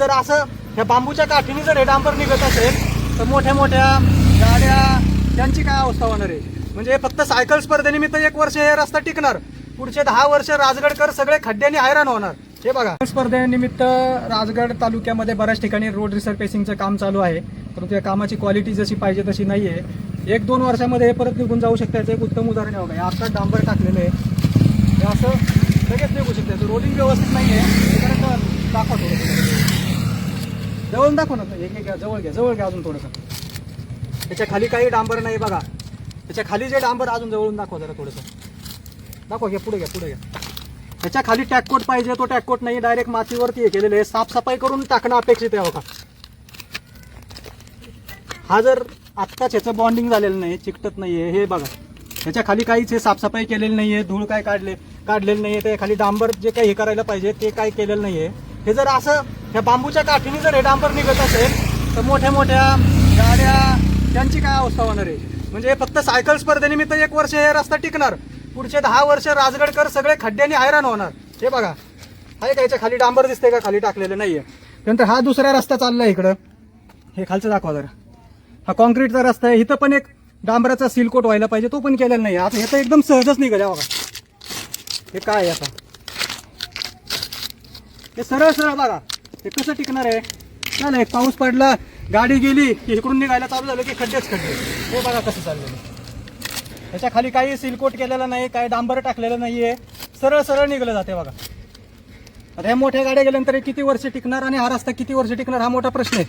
जर असं ह्या बांबूच्या काठीने जर हे डांबर निघत असेल तर मोठ्या मोठ्या गाड्या त्यांची काय अवस्था होणार आहे? म्हणजे फक्त सायकल स्पर्धेनिमित्त एक वर्ष हे रस्ता टिकणार पुढचे दहा वर्ष राजगडकर सगळे खड्ड्यांनी हैराण होणार. हे बघा. स्पर्धेनिमित्त राजगड तालुक्यामध्ये बऱ्याच ठिकाणी रोड रिसर्फेसिंगचं काम चालू आहे. परंतु या कामाची क्वालिटी जशी पाहिजे तशी नाही आहे एक दोन वर्षामध्ये हे परत निघून जाऊ शकतं. याचं एक उत्तम उदाहरण आहे बघा. आता डांबर टाकलेलं आहे. हे असं लगेच निघू शकतं. रोलिंग व्यवस्थित नाही आहे दाखवतो. जवळ दाखव ना एक एक घ्या जवळ घ्या जवळ घ्या अजून थोडंसं. त्याच्याखाली काही डांबर नाही बघा. त्याच्याखाली जे डांबर अजून जवळून दाखवा जरा थोडंसं. दाखवा घ्या पुढे घ्या पुढे घ्या. त्याच्याखाली टॅककोट पाहिजे तो टॅककोट नाही डायरेक्ट मातीवरती हे केलेलं आहे. साफसफाई करून टाकणं अपेक्षित आहे बघा. हा जर आत्ताच ह्याचं बॉन्डिंग झालेलं नाही चिकटत नाहीये हे बघा. ह्याच्या खाली काहीच हे साफसफाई केलेली नाहीये धूळ काय काढले काढलेलं नाहीये ते खाली डांबर जे काही हे करायला पाहिजे ते काय केलेलं नाहीये हे जर असं ह्या बांबूच्या काठीने जर हे डांबर निघत असेल तर मोठ्या मोठ्या गाड्या त्यांची काय अवस्था होणार आहे? म्हणजे फक्त सायकल स्पर्धेनिमित्त एक वर्ष हे रस्ता टिकणार. पुढचे दहा वर्ष राजगडकर सगळे खड्ड्यांनी हैराण होणार. हे बघा. आहे का याच्या खाली डांबर दिसते का? खाली टाकलेलं नाहीये. त्यानंतर हा दुसरा रस्ता चाललाय इकडं. हे खालचं दाखवा जरा. हा कॉन्क्रीटचा रस्ता आहे. इथं पण एक डांबराचा सील कोट व्हायला पाहिजे. तो पण केलेला नाही. आता हे तर एकदम सहजच निघाल्या बघा. हे काय आता? हे सरळ सरळ बघा. हे कसं टिकणार आहे? नाही पाऊस पडला गाडी गेली की इकडून निघायला चालू झालं की खड्डेच खड्डे. हे बघा कसं चाललेलं त्याच्याखाली काही सिलकोट केलेला नाही काही डांबर टाकलेलं नाहीये. सरळ सरळ निघलं जाते बघा. आता ह्या मोठ्या गाड्या गेल्यानंतर किती वर्ष टिकणार आणि हा रस्ता किती वर्ष टिकणार हा मोठा प्रश्न आहे.